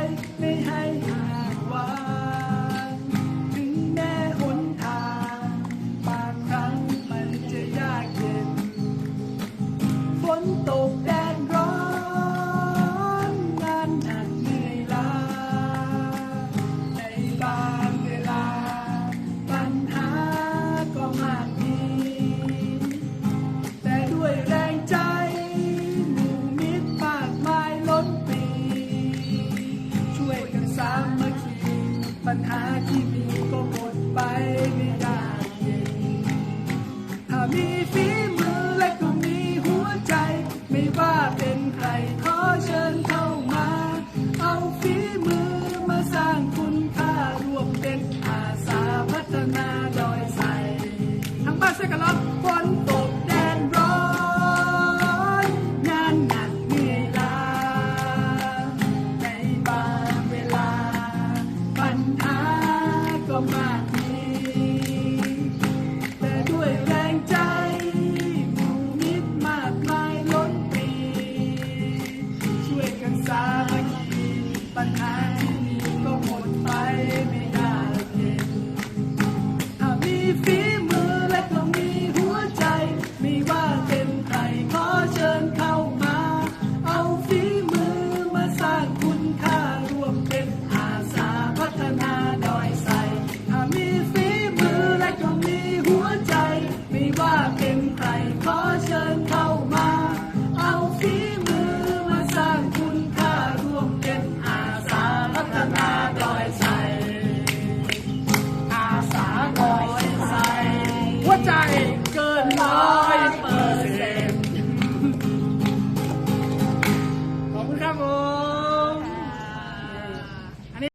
hi, me, hi. สามัคคีปัญหาที่มีก็หมดไปไม่ได้เย็นถ้ามีฝีมือและก็มีหัวใจ ไม่ว่าเป็นใครขอเชิญเข้ามา เอาฝีมือมาสร้างคุณค่ารวมเป็นอาสาพัฒนาดอยใสทั้งบ้านช่วยกันรอง แต่ด้วยแรงใจมุ่งมิตมากมายล้นปี ช่วยกันสามัคคีปัญหา